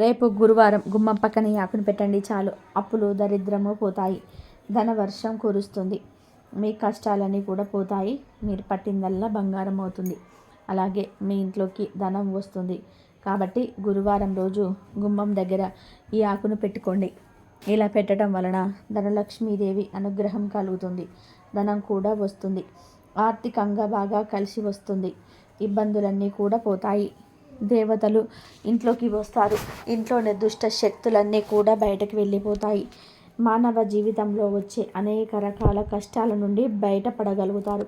రేపు గురువారం గుమ్మం పక్కన ఆకును పెట్టండి చాలు. అప్పులు దరిద్రము పోతాయి. ధన వర్షం కురుస్తుంది. మీ కష్టాలన్నీ కూడా పోతాయి. మీరు పట్టిందల్లా బంగారం అవుతుంది. అలాగే మీ ఇంట్లోకి ధనం వస్తుంది. కాబట్టి గురువారం రోజు గుమ్మం దగ్గర ఈ ఆకును పెట్టుకోండి. ఇలా పెట్టడం వలన ధనలక్ష్మీదేవి అనుగ్రహం కలుగుతుంది. ధనం కూడా వస్తుంది. ఆర్థికంగా బాగా కలిసి వస్తుంది. ఇబ్బందులన్నీ కూడా పోతాయి. దేవతలు ఇంట్లోకి వస్తారు. ఇంట్లోని దుష్ట శక్తులన్నీ కూడా బయటకు వెళ్ళిపోతాయి. మానవ జీవితంలో వచ్చే అనేక రకాల కష్టాల నుండి బయటపడగలుగుతారు.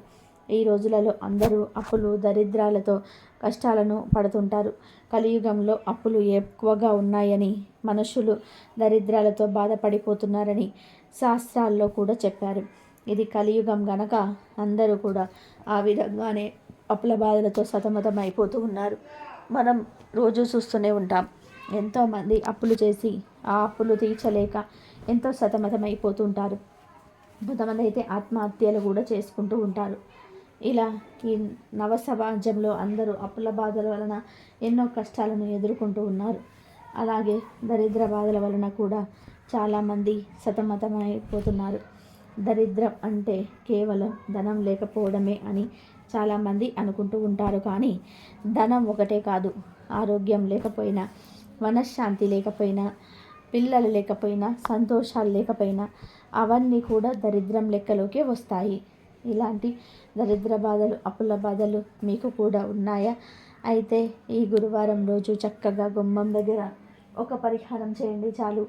ఈ రోజులలో అందరూ అప్పులు దరిద్రాలతో కష్టాలను పడుతుంటారు. కలియుగంలో అప్పులు ఎక్కువగా ఉన్నాయని మనుషులు దరిద్రాలతో బాధపడిపోతున్నారని శాస్త్రాల్లో కూడా చెప్పారు. ఇది కలియుగం గనక అందరూ కూడా ఆ విధంగానే అప్పుల బాధలతో సతమతం అయిపోతూ ఉన్నారు. మనం రోజు చూస్తూనే ఉంటాం. ఎంతోమంది అప్పులు చేసి ఆ అప్పులు తీర్చలేక ఎంతో సతమతమైపోతూ ఉంటారు కొంతమంది అయితే ఆత్మహత్యలు కూడా చేసుకుంటూ ఉంటారు. ఇలా ఈ నవ సమాజంలో అందరూ అప్పుల బాధల వలన ఎన్నో కష్టాలను ఎదుర్కొంటూ ఉన్నారు. అలాగే దరిద్ర బాధల వలన కూడా చాలామంది సతమతమైపోతున్నారు. దరిద్రం అంటే కేవలం ధనం లేకపోవడమే అని చాలామంది అనుకుంటూ ఉంటారు కానీ ధనం ఒకటే కాదు. ఆరోగ్యం లేకపోయినా మనశ్శాంతి లేకపోయినా పిల్లలు లేకపోయినా సంతోషాలు లేకపోయినా అవన్నీ కూడా దరిద్రం లెక్కలోకే వస్తాయి. ఇలాంటి దరిద్ర బాధలు అప్పుల బాధలు మీకు కూడా ఉన్నాయా? అయితే ఈ గురువారం రోజు చక్కగా గుమ్మం దగ్గర ఒక పరిహారం చేయండి చాలు.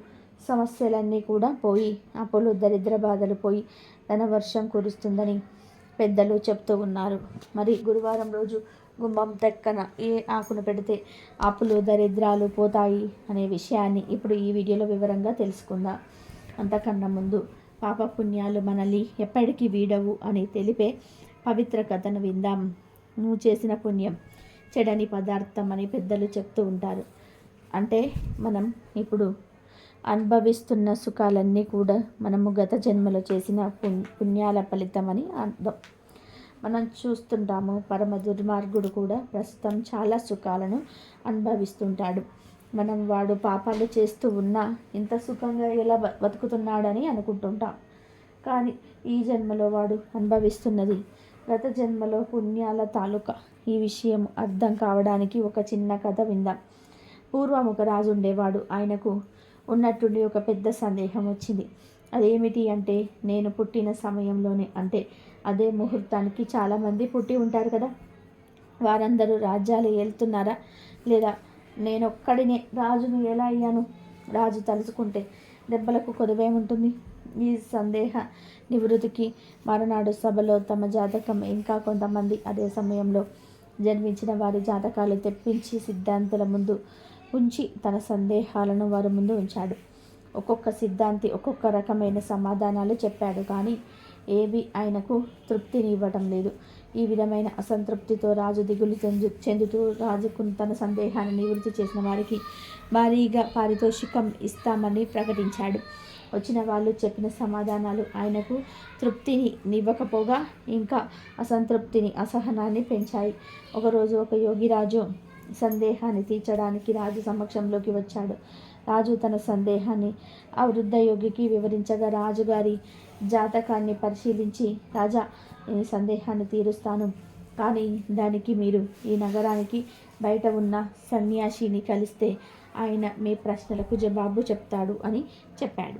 సమస్యలన్నీ కూడా పోయి అప్పులు దరిద్ర బాధలు పోయి ధన వర్షం కురుస్తుందని పెద్దలు చెప్తూ ఉన్నారు. మరి గురువారం రోజు గుమ్మం తెక్కన ఏ ఆకును పెడితే అప్పులు దరిద్రాలు పోతాయి అనే విషయాన్ని ఇప్పుడు ఈ వీడియోలో వివరంగా తెలుసుకుందాం. అంతకన్నా ముందు పాప పుణ్యాలు మనల్ని ఎప్పటికీ వీడవు అని తెలిపే పవిత్ర కథను విందాం. నువ్వు చేసిన పుణ్యం చెడని పదార్థం అని పెద్దలు చెప్తూ ఉంటారు. అంటే మనం ఇప్పుడు అనుభవిస్తున్న సుఖాలన్నీ కూడా మనము గత జన్మలో చేసిన పుణ్యాల ఫలితమని అర్థం. మనం చూస్తుంటాము పరమ దుర్మార్గుడు కూడా ప్రస్తుతం చాలా సుఖాలను అనుభవిస్తుంటాడు. మనం వాడు పాపాలు చేస్తూ ఉన్నా ఇంత సుఖంగా ఎలా బతుకుతున్నాడని అనుకుంటుంటాం. కానీ ఈ జన్మలో వాడు అనుభవిస్తున్నది గత జన్మలో పుణ్యాల తాలూకా ఈ విషయం అర్థం కావడానికి ఒక చిన్న కథ విందాం. పూర్వం ఒక రాజు ఉండేవాడు ఆయనకు ఉన్నట్టుండి ఒక పెద్ద సందేహం వచ్చింది. అదేమిటి అంటే నేను పుట్టిన సమయంలోనే అంటే అదే ముహూర్తానికి చాలామంది పుట్టి ఉంటారు కదా. వారందరూ రాజ్యాలు వెళ్తున్నారా లేదా నేను ఒక్కడినే రాజును ఎలా అయ్యాను? రాజు తలుచుకుంటే దెబ్బలకు కొదవేముంటుంది ఈ సందేహ నివృత్తికి మరునాడు సభలో తమ జాతకం ఇంకా కొంతమంది అదే సమయంలో జన్మించిన వారి జాతకాలు తెప్పించి సిద్ధాంతుల ముందు ఉంచి తన సందేహాలను వారి ముందు ఉంచాడు. ఒక్కొక్క సిద్ధాంతి ఒక్కొక్క రకమైన సమాధానాలు చెప్పాడు కానీ ఏవి ఆయనకు తృప్తిని ఇవ్వటం లేదు. ఈ విధమైన అసంతృప్తితో రాజు దిగులు చెందు చెందుతూ రాజుకు తన సందేహాన్ని నివృత్తి చేసిన వారికి భారీగా పారితోషికం ఇస్తామని ప్రకటించాడు. వచ్చిన వాళ్ళు చెప్పిన సమాధానాలు ఆయనకు తృప్తిని నివ్వకపోగా ఇంకా అసంతృప్తిని అసహనాన్ని పెంచాయి. ఒకరోజు ఒక యోగిరాజు సందేహాన్ని తీర్చడానికి రాజు సమక్షంలోకి వచ్చాడు. రాజు తన సందేహాన్ని ఆ వృద్ధ యోగికి వివరించగా రాజుగారి జాతకాన్ని పరిశీలించి రాజా నేను సందేహాన్ని తీరుస్తాను. కానీ దానికి మీరు ఈ నగరానికి బయట ఉన్న సన్యాసిని కలిస్తే ఆయన మీ ప్రశ్నలకు జవాబు చెప్తాడు అని చెప్పాడు.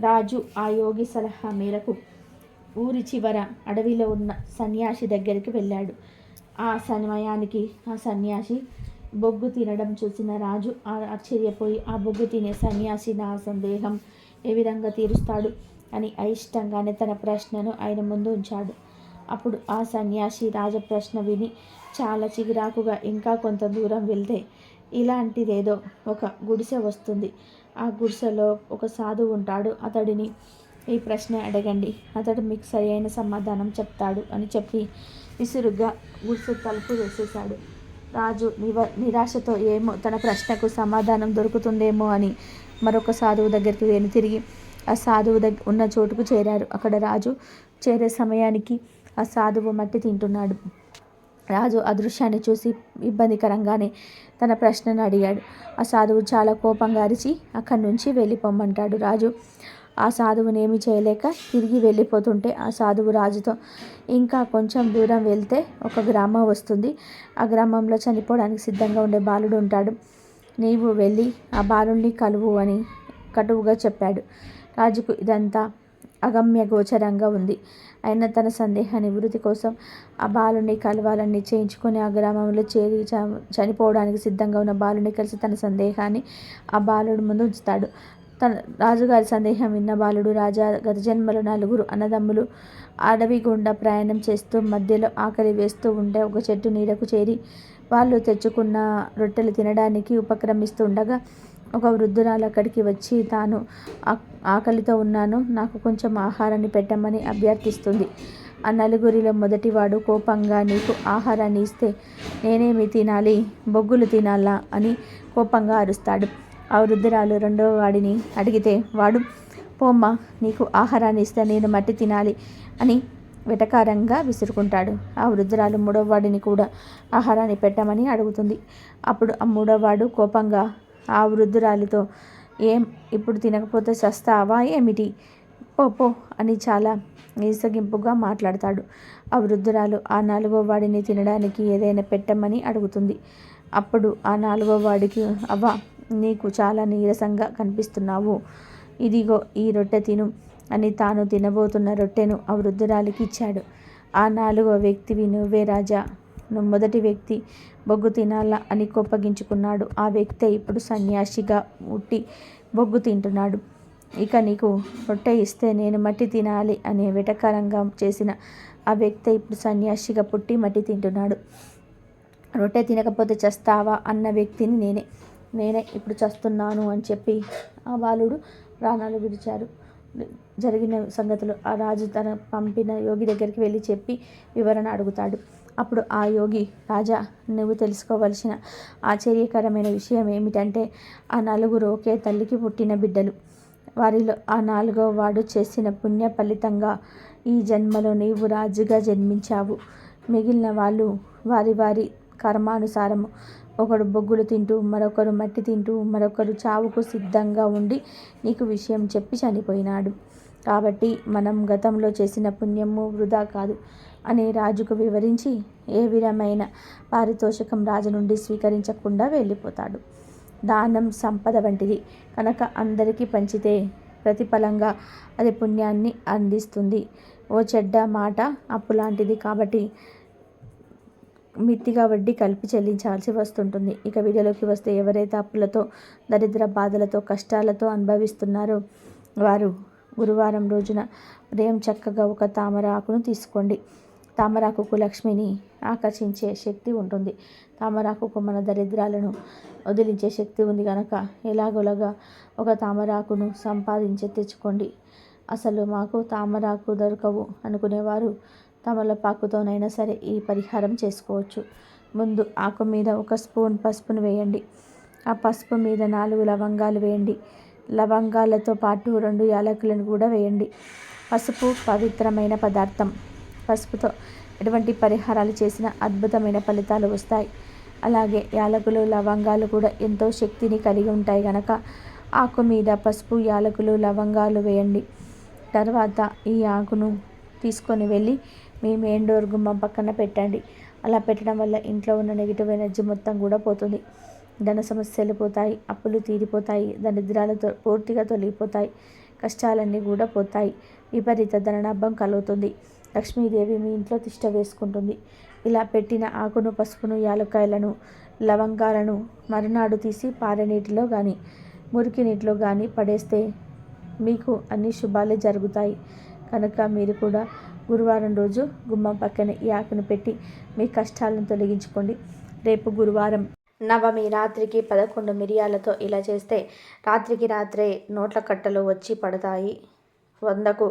రాజు ఆ యోగి సలహా మేరకు ఊరి చివర అడవిలో ఉన్న సన్యాసి దగ్గరికి వెళ్ళాడు. ఆ సమయానికి ఆ సన్యాసి బొగ్గు తినడం చూసిన రాజు ఆశ్చర్యపోయి ఆ బొగ్గు తినే సన్యాసి నా సందేహం ఏ విధంగా తీరుస్తాడు? అని అయిష్టంగానే తన ప్రశ్నను ఆయన ముందు ఉంచాడు. అప్పుడు ఆ సన్యాసి రాజ ప్రశ్న విని చాలా చిగురాకుగా ఇంకా కొంత దూరం వెళ్తే ఇలాంటిదేదో ఒక గుడిసె వస్తుంది. ఆ గుడిసెలో ఒక సాధువు ఉంటాడు. అతడిని ఈ ప్రశ్న అడగండి. అతడు మీకు సరైన సమాధానం చెప్తాడు అని చెప్పి విసురుగా గుడిసె తలుపు వేసేశాడు. రాజు నివ నిరాశతో ఏమో తన ప్రశ్నకు సమాధానం దొరుకుతుందేమో అని మరొక సాధువు దగ్గరికి వెళ్ళి తిరిగి ఆ సాధువు దగ్గర ఉన్న చోటుకు చేరారు. అక్కడ రాజు చేరే సమయానికి ఆ సాధువు మట్టి తింటున్నాడు. రాజు ఆ దృశ్యాన్ని చూసి ఇబ్బందికరంగానే తన ప్రశ్నను అడిగాడు. ఆ సాధువు చాలా కోపంగా అరిచి అక్కడి నుంచి వెళ్ళిపోమ్మంటాడు. రాజు ఆ సాధువుని చేయలేక తిరిగి వెళ్ళిపోతుంటే ఆ సాధువు రాజుతో ఇంకా కొంచెం దూరం వెళ్తే ఒక గ్రామం వస్తుంది. ఆ గ్రామంలో చనిపోవడానికి సిద్ధంగా ఉండే బాలుడు ఉంటాడు. నీవు వెళ్ళి ఆ బాలుడిని కలువు అని కటువుగా చెప్పాడు. రాజుకు ఇదంతా అగమ్య గోచరంగా ఉంది. అయిన తన సందేహ నివృత్తి కోసం ఆ బాలుని కలవాలని నిశ్చయించుకొని ఆ గ్రామంలో చేరి చనిపోవడానికి సిద్ధంగా ఉన్న బాలుని కలిసి తన సందేహాన్ని ఆ బాలుడు ముందు ఉంచుతాడు. తన రాజుగారి సందేహం విన్న బాలుడు రాజా గత జన్మలు నలుగురు అన్నదమ్ములు అడవి గుండా ప్రయాణం చేస్తూ మధ్యలో ఆకలి వేస్తూ ఉంటే ఒక చెట్టు నీడకు చేరి వాళ్ళు తెచ్చుకున్న రొట్టెలు తినడానికి ఉపక్రమిస్తూ ఉండగా ఒక వృద్ధురాలు అక్కడికి వచ్చి తాను ఆకలితో ఉన్నాను నాకు కొంచెం ఆహారాన్ని పెట్టమని అభ్యర్థిస్తుంది. ఆ నలుగురిలో మొదటివాడు కోపంగా నీకు ఆహారాన్ని ఇస్తే నేనేమి తినాలి? బొగ్గులు తినాలా? అని కోపంగా అరుస్తాడు. ఆ వృద్ధురాలు రెండవ వాడిని అడిగితే వాడు పోమ్మ నీకు ఆహారాన్ని ఇస్తే నేను మట్టి తినాలి అని వెటకారంగా విసురుకుంటాడు. ఆ వృద్ధురాలు మూడవవాడిని కూడా ఆహారాన్ని పెట్టమని అడుగుతుంది. అప్పుడు ఆ మూడవవాడు కోపంగా ఆ వృద్ధురాలితో ఏం ఇప్పుడు తినకపోతే చస్తావా ఏమిటి? పో పో అని చాలా ఈసగింపుగా మాట్లాడతాడు. ఆ వృద్ధురాలు ఆ నాలుగో వాడిని తినడానికి ఏదైనా పెట్టమని అడుగుతుంది. అప్పుడు ఆ నాలుగో వాడికి అవ్వ నీకు చాలా నీరసంగా కనిపిస్తున్నావు. ఇదిగో ఈ రొట్టె తిను అని తాను తినబోతున్న రొట్టెను ఆ వృద్ధురాలికి ఇచ్చాడు. ఆ నాలుగో వ్యక్తివి నువ్వే రాజా. నువ్వు మొదటి వ్యక్తి బొగ్గు తినాలా అని కోపగించుకున్నాడు ఆ వ్యక్తి ఇప్పుడు సన్యాసిగా ఉట్టి బొగ్గు తింటున్నాడు. ఇక నీకు రొట్టె ఇస్తే నేను మట్టి తినాలి అనే వెటకారంగా చేసిన ఆ వ్యక్తి ఇప్పుడు సన్యాసిగా పుట్టి మట్టి తింటున్నాడు. రొట్టె తినకపోతే చస్తావా అన్న వ్యక్తిని నేనే. నేనే ఇప్పుడు చస్తున్నాను అని చెప్పి ఆ బాలుడు ప్రాణాలు విడిచారు. జరిగిన సంగతులు ఆ రాజు తన పంపిన యోగి దగ్గరికి వెళ్ళి చెప్పి వివరణ అడుగుతాడు. అప్పుడు ఆ యోగి రాజా నువ్వు తెలుసుకోవలసిన ఆశ్చర్యకరమైన విషయం ఏమిటంటే ఆ నలుగురు ఒకే తల్లికి పుట్టిన బిడ్డలు. వారిలో ఆ నాలుగో వాడు చేసిన పుణ్య ఫలితంగా ఈ జన్మలో నీవు రాజుగా జన్మించావు. మిగిలిన వాళ్ళు వారి వారి కర్మానుసారము ఒకడు బొగ్గులు తింటూ మరొకరు మట్టి తింటూ మరొకరు చావుకు సిద్ధంగా ఉండి నీకు విషయం చెప్పి చనిపోయినాడు. కాబట్టి మనం గతంలో చేసిన పుణ్యము వృధా కాదు అని రాజుకు వివరించి ఏ విధమైన పారితోషికం రాజు నుండి స్వీకరించకుండా వెళ్ళిపోతాడు. దానం సంపద వంటిది కనుక అందరికీ పంచితే ప్రతిఫలంగా అది పుణ్యాన్ని అందిస్తుంది. ఓ చెడ్డ మాట అప్పు లాంటిది కాబట్టి మిత్తిగా వడ్డీ కలిపి చెల్లించాల్సి వస్తుంటుంది. ఇక వీడియోలోకి వస్తే ఎవరైతే అప్పులతో దరిద్ర బాధలతో కష్టాలతో అనుభవిస్తున్నారో వారు గురువారం రోజున ఉదయం చక్కగా ఒక తామర ఆకును తీసుకోండి. తామరాకుకు లక్ష్మిని ఆకర్షించే శక్తి ఉంటుంది. తామరాకుకు మన దరిద్రాలను వదిలించే శక్తి ఉంది కనుక ఎలాగోలాగా ఒక తామరాకును సంపాదించి తెచ్చుకోండి. అసలు మాకు తామరాకు దొరకవు అనుకునేవారు తమలపాకుతోనైనా సరే ఈ పరిహారం చేసుకోవచ్చు. ముందు ఆకు మీద ఒక స్పూన్ పసుపును వేయండి. ఆ పసుపు మీద నాలుగు లవంగాలు వేయండి. లవంగాలతో పాటు రెండు యాలకులను కూడా వేయండి. పసుపు పవిత్రమైన పదార్థం. పసుపుతో ఎటువంటి పరిహారాలు చేసిన అద్భుతమైన ఫలితాలు వస్తాయి. అలాగే యాలకులు లవంగాలు కూడా ఎంతో శక్తిని కలిగి ఉంటాయి కనుక ఆకు మీద పసుపు యాలకులు లవంగాలు వేయండి. తర్వాత ఈ ఆకును తీసుకొని వెళ్ళి మీ మెయిన్ డోర్ గుమ్మం పక్కన పెట్టండి. అలా పెట్టడం వల్ల ఇంట్లో ఉన్న నెగిటివ్ ఎనర్జీ మొత్తం కూడా పోతుంది. ధన సమస్యలు పోతాయి అప్పులు తీరిపోతాయి దరిద్రాలు పూర్తిగా తొలగిపోతాయి కష్టాలన్నీ కూడా పోతాయి. విపరీత ధననాభం కలుగుతుంది. లక్ష్మీదేవి మీ ఇంట్లో తిష్ట వేసుకుంటుంది. ఇలా పెట్టిన ఆకును పసుపును యాలక్కాయలను లవంగాలను మరునాడు తీసి పారే నీటిలో కానీ మురికి నీటిలో కానీ పడేస్తే మీకు అన్ని శుభాలే జరుగుతాయి. కనుక మీరు కూడా గురువారం రోజు గుమ్మం పక్కన ఈ ఆకును పెట్టి మీ కష్టాలను తొలగించుకోండి. రేపు గురువారం నవమి రాత్రికి పదకొండు మిరియాలతో ఇలా చేస్తే రాత్రికి రాత్రే నోట్ల కట్టలు వచ్చి పడతాయి. వందకు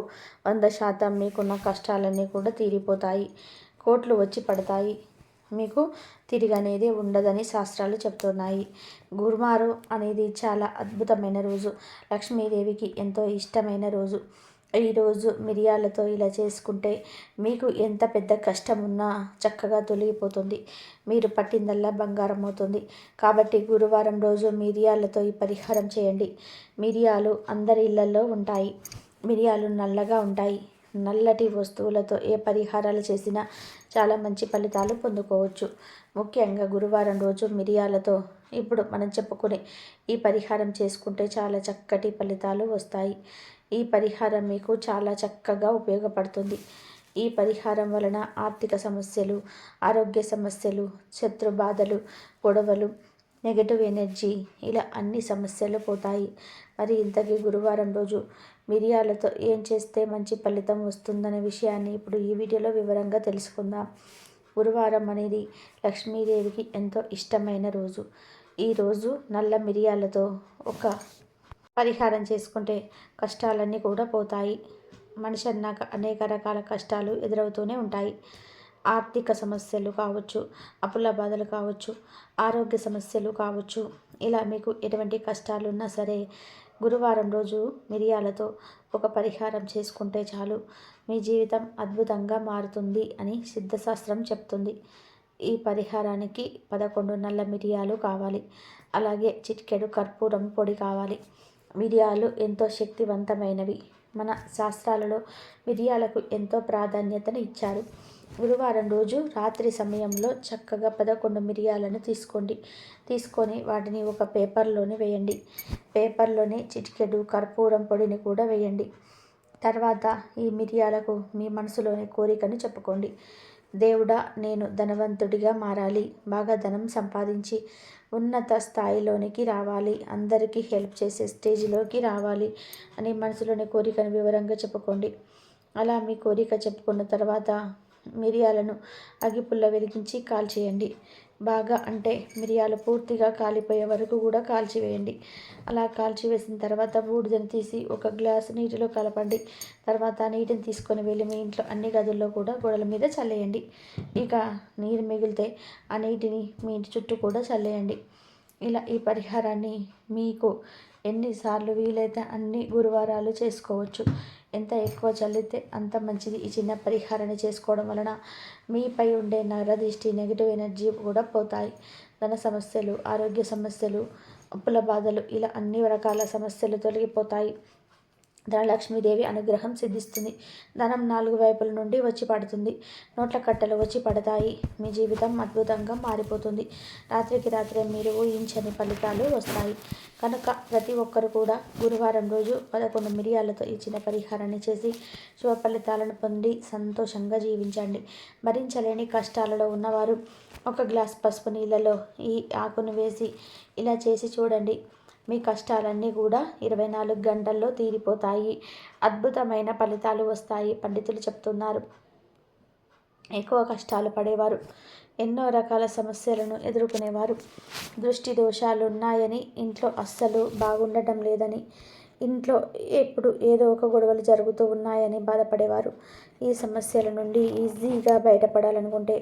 వంద శాతం మీకున్న కష్టాలన్నీ కూడా తీరిపోతాయి. కోట్లు వచ్చి పడతాయి. మీకు తిరిగనేది ఉండదని శాస్త్రాలు చెప్తున్నాయి. గురువారం అనేది చాలా అద్భుతమైన రోజు. లక్ష్మీదేవికి ఎంతో ఇష్టమైన రోజు. ఈరోజు మిరియాలతో ఇలా చేసుకుంటే మీకు ఎంత పెద్ద కష్టం ఉన్నా చక్కగా తొలగిపోతుంది. మీరు పట్టిందల్లా బంగారం అవుతుంది. కాబట్టి గురువారం రోజు మిరియాలతో ఈ పరిహారం చేయండి. మిరియాలు అందరి ఇళ్ళలో ఉంటాయి. మిరియాలు నల్లగా ఉంటాయి. నల్లటి వస్తువులతో ఏ పరిహారాలు చేసినా చాలా మంచి ఫలితాలు పొందుకోవచ్చు. ముఖ్యంగా గురువారం రోజు మిరియాలతో ఇప్పుడు మనం చెప్పుకునే ఈ పరిహారం చేసుకుంటే చాలా చక్కటి ఫలితాలు వస్తాయి. ఈ పరిహారం మీకు చాలా చక్కగా ఉపయోగపడుతుంది. ఈ పరిహారం వలన ఆర్థిక సమస్యలు ఆరోగ్య సమస్యలు శత్రు బాధలు గొడవలు నెగటివ్ ఎనర్జీ ఇలా అన్ని సమస్యలు పోతాయి. మరి ఇంతకీ గురువారం రోజు మిరియాలతో ఏం చేస్తే మంచి ఫలితం వస్తుందనే విషయాన్ని ఇప్పుడు ఈ వీడియోలో వివరంగా తెలుసుకుందాం. గురువారం అనేది లక్ష్మీదేవికి ఎంతో ఇష్టమైన రోజు. ఈరోజు నల్ల మిరియాలతో ఒక పరిహారం చేసుకుంటే కష్టాలన్నీ కూడా పోతాయి. మనిషి అన్నాక అనేక రకాల కష్టాలు ఎదురవుతూనే ఉంటాయి. ఆర్థిక సమస్యలు కావచ్చు అప్పుల బాధలు కావచ్చు ఆరోగ్య సమస్యలు కావచ్చు. ఇలా మీకు ఎటువంటి కష్టాలు ఉన్నా సరే గురువారం రోజు మిరియాలతో ఒక పరిహారం చేసుకుంటే చాలు. మీ జీవితం అద్భుతంగా మారుతుంది అని సిద్ధశాస్త్రం చెప్తుంది. ఈ పరిహారానికి పదకొండు నల్ల మిరియాలు కావాలి. అలాగే చిటికెడు కర్పూరం పొడి కావాలి. మిరియాలు ఎంతో శక్తివంతమైనవి. మన శాస్త్రాలలో మిరియాలకు ఎంతో ప్రాధాన్యతను ఇచ్చారు. గురువారం రోజు రాత్రి సమయంలో చక్కగా పదకొండు మిరియాలను తీసుకోండి. తీసుకొని వాటిని ఒక పేపర్లోనే వేయండి. పేపర్లోనే చిటికెడు కర్పూరం పొడిని కూడా వేయండి. తర్వాత ఈ మిరియాలకు మీ మనసులోని కోరికను చెప్పుకోండి. దేవుడా నేను ధనవంతుడిగా మారాలి. బాగా ధనం సంపాదించి ఉన్నత స్థాయిలోనికి రావాలి. అందరికీ హెల్ప్ చేసే స్టేజ్లోకి రావాలి అని మనసులోని కోరికను వివరంగా చెప్పుకోండి. అలా మీ కోరిక చెప్పుకున్న తర్వాత మిరియాలను అగిపుల్ల వెలిగించి కాల్చేయండి. బాగా అంటే మిరియాలు పూర్తిగా కాలిపోయే వరకు కూడా కాల్చివేయండి. అలా కాల్చివేసిన తర్వాత బూడిదని తీసి ఒక గ్లాసు నీటిలో కలపండి. తర్వాత నీటిని తీసుకొని వెళ్ళి మీ ఇంట్లో అన్ని గదుల్లో కూడా గోడల మీద చల్లేయండి. ఇక నీరు మిగిలితే ఆ నీటిని మీ ఇంటి చుట్టూ కూడా చల్లేయండి. ఇలా ఈ పరిహారాన్ని మీకు ఎన్నిసార్లు వీలైతే అన్ని గురువారాలు చేసుకోవచ్చు. ఎంత ఎక్కువ చల్లితే అంత మంచిది. ఈ చిన్న పరిహారాన్ని చేసుకోవడం వలన మీపై ఉండే నరదిష్టి నెగిటివ్ ఎనర్జీ కూడా పోతాయి. ధన సమస్యలు ఆరోగ్య సమస్యలు అప్పుల బాధలు ఇలా అన్ని రకాల సమస్యలు తొలగిపోతాయి. ధనలక్ష్మీదేవి అనుగ్రహం సిద్ధిస్తుంది. ధనం నాలుగు వైపుల నుండి వచ్చి పడుతుంది. నోట్ల కట్టలు వచ్చి పడతాయి. మీ జీవితం అద్భుతంగా మారిపోతుంది. రాత్రికి రాత్రే మీరు ఊహించని ఫలితాలు వస్తాయి. కనుక ప్రతి ఒక్కరు కూడా గురువారం రోజు పదకొండు మిరియాలతో ఇచ్చిన పరిహారాన్ని చేసి శుభ ఫలితాలను పొంది సంతోషంగా జీవించండి. భరించలేని కష్టాలలో ఉన్నవారు ఒక గ్లాస్ పసుపు నీళ్ళలో ఈ ఆకును వేసి ఇలా చేసి చూడండి. మీ కష్టాలన్నీ కూడా ఇరవై నాలుగు గంటల్లో తీరిపోతాయి. అద్భుతమైన ఫలితాలు వస్తాయి పండితులు చెప్తున్నారు. ఎక్కువ కష్టాలు పడేవారు. ఎన్నో రకాల సమస్యలను ఎదుర్కొనేవారు. దృష్టి దోషాలు ఉన్నాయని ఇంట్లో అస్సలు బాగుండటం లేదని ఇంట్లో ఎప్పుడు ఏదో ఒక గొడవలు జరుగుతూ ఉన్నాయని బాధపడేవారు. ఈ సమస్యల నుండి ఈజీగా బయటపడాలనుకుంటే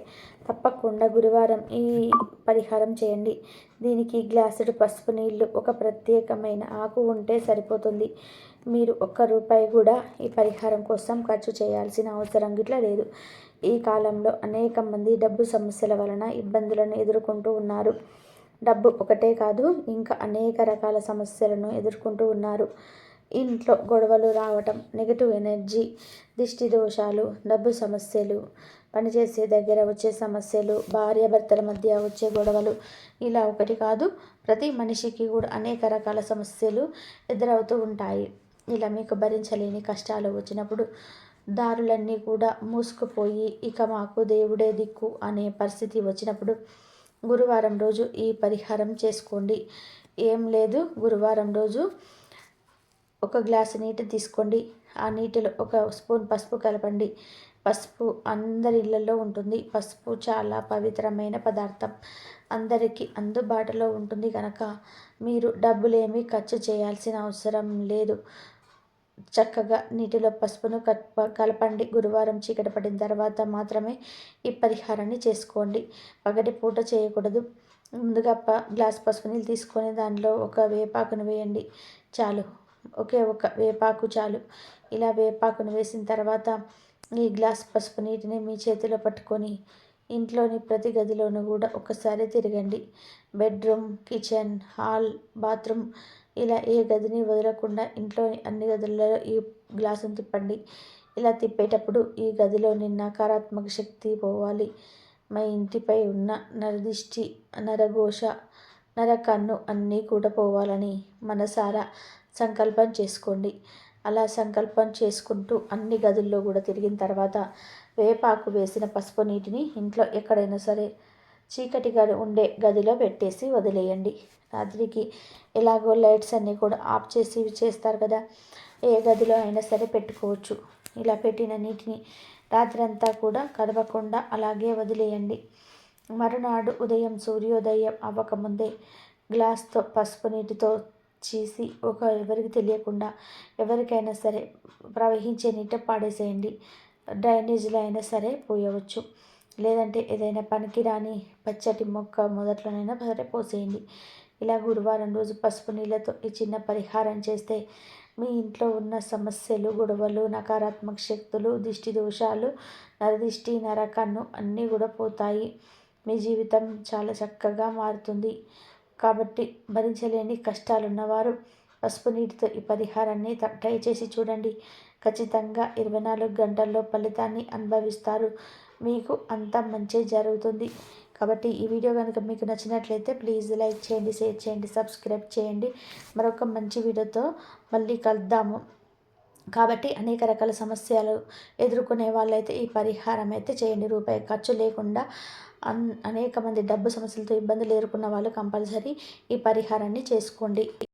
తప్పకుండా గురువారం ఈ పరిహారం చేయండి. దీనికి గ్లాసుడు పసుపు నీళ్ళు ఒక ప్రత్యేకమైన ఆకు ఉంటే సరిపోతుంది. మీరు ఒక్క రూపాయి కూడా ఈ పరిహారం కోసం ఖర్చు చేయాల్సిన అవసరం గిట్లా లేదు. ఈ కాలంలో అనేక మంది డబ్బు సమస్యల వలన ఇబ్బందులను ఎదుర్కొంటూ ఉన్నారు. డబ్బు ఒకటే కాదు ఇంకా అనేక రకాల సమస్యలను ఎదుర్కొంటూ ఉన్నారు. ఇంట్లో గొడవలు రావటం నెగటివ్ ఎనర్జీ దిష్టి దోషాలు డబ్బు సమస్యలు పనిచేసే దగ్గర వచ్చే సమస్యలు భార్యాభర్తల మధ్య వచ్చే గొడవలు ఇలా ఒకటి కాదు ప్రతి మనిషికి కూడా అనేక రకాల సమస్యలు ఎదురవుతూ ఉంటాయి. ఇలా మీకు భరించలేని కష్టాలు వచ్చినప్పుడు దారులన్నీ కూడా మూసుకుపోయి ఇక మాకు దేవుడే దిక్కు అనే పరిస్థితి వచ్చినప్పుడు గురువారం రోజు ఈ పరిహారం చేసుకోండి. ఏం లేదు గురువారం రోజు ఒక గ్లాసు నీటి తీసుకోండి. ఆ నీటిలో ఒక స్పూన్ పసుపు కలపండి. పసుపు అందరి ఇళ్ళలో ఉంటుంది. పసుపు చాలా పవిత్రమైన పదార్థం. అందరికీ అందుబాటులో ఉంటుంది కనుక మీరు డబ్బులేమీ ఖర్చు చేయాల్సిన అవసరం లేదు. చక్కగా నీటిలో పసుపును కలపండి. గురువారం చీకటి పడిన తర్వాత మాత్రమే ఈ పరిహారాన్ని చేసుకోండి. పగటి పూట చేయకూడదు. ముందుగా ప గ్లాస్ పసుపు నీళ్ళు తీసుకొని దానిలో ఒక వేపాకును వేయండి. చాలు. ఒకే ఒక వేపాకు చాలు. ఇలా వేపాకును వేసిన తర్వాత ఈ గ్లాస్ పసుపు నీటిని మీ చేతిలో పట్టుకొని ఇంట్లోని ప్రతి గదిలోనూ కూడా ఒకసారి తిరగండి. బెడ్రూమ్ కిచెన్ హాల్ బాత్రూమ్ ఇలా ఏ గదిని వదలకుండా ఇంట్లోని అన్ని గదులలో ఈ గ్లాసును తిప్పండి. ఇలా తిప్పేటప్పుడు ఈ గదిలోని నకారాత్మక శక్తి పోవాలి. మా ఇంటిపై ఉన్న నరదిష్టి నరఘోష నరకన్ను అన్నీ కూడా పోవాలని మనసారా సంకల్పం చేసుకోండి. అలా సంకల్పం చేసుకుంటూ అన్ని గదుల్లో కూడా తిరిగిన తర్వాత వేపాకు వేసిన పసుపు నీటిని ఇంట్లో ఎక్కడైనా సరే చీకటిగా ఉండే గదిలో పెట్టేసి వదిలేయండి. రాత్రికి ఎలాగో లైట్స్ అన్నీ కూడా ఆఫ్ చేసి చేస్తారు కదా. ఏ గదిలో అయినా సరే పెట్టుకోవచ్చు. ఇలా పెట్టిన నీటిని రాత్రంతా కూడా కదవకుండా అలాగే వదిలేయండి. మరునాడు ఉదయం సూర్యోదయం అవ్వకముందే గ్లాస్తో పసుపు నీటితో చేసి ఒక ఎవరికి తెలియకుండా ఎవరికైనా సరే ప్రవహించే నీట పాడేసేయండి. డ్రైనేజీలో అయినా సరే పోయవచ్చు. లేదంటే ఏదైనా పనికిరాని పచ్చటి మొక్క మొదట్లోనైనా సరే పోసేయండి. ఇలా గురువారం రోజు పసుపు నీళ్ళతో ఈ చిన్న పరిహారం చేస్తే మీ ఇంట్లో ఉన్న సమస్యలు గొడవలు నకారాత్మక శక్తులు దిష్టి దోషాలు నరదిష్టి నరకన్ను అన్నీ కూడా పోతాయి. మీ జీవితం చాలా చక్కగా మారుతుంది. కాబట్టి భరించలేని కష్టాలు ఉన్నవారు పసుపు నీటితో ఈ పరిహారాన్ని ట్రై చేసి చూడండి. ఖచ్చితంగా ఇరవై నాలుగు గంటల్లో ఫలితాన్ని అనుభవిస్తారు. మీకు అంత మంచి జరుగుతుంది. కాబట్టి ఈ వీడియో కనుక మీకు నచ్చినట్లయితే ప్లీజ్ లైక్ చేయండి షేర్ చేయండి సబ్స్క్రైబ్ చేయండి. మరొక మంచి వీడియోతో మళ్ళీ కలుద్దాము. కాబట్టి అనేక రకాల సమస్యలు ఎదుర్కొనే వాళ్ళైతే ఈ పరిహారం అయితే చేయండి. రూపాయి ఖర్చు లేకుండా అన్ అనేక మంది డబ్బు సమస్యలతో ఇబ్బందులు ఎదుర్కొన్న వాళ్ళు కంపల్సరీ ఈ పరిహారాన్ని చేసుకోండి.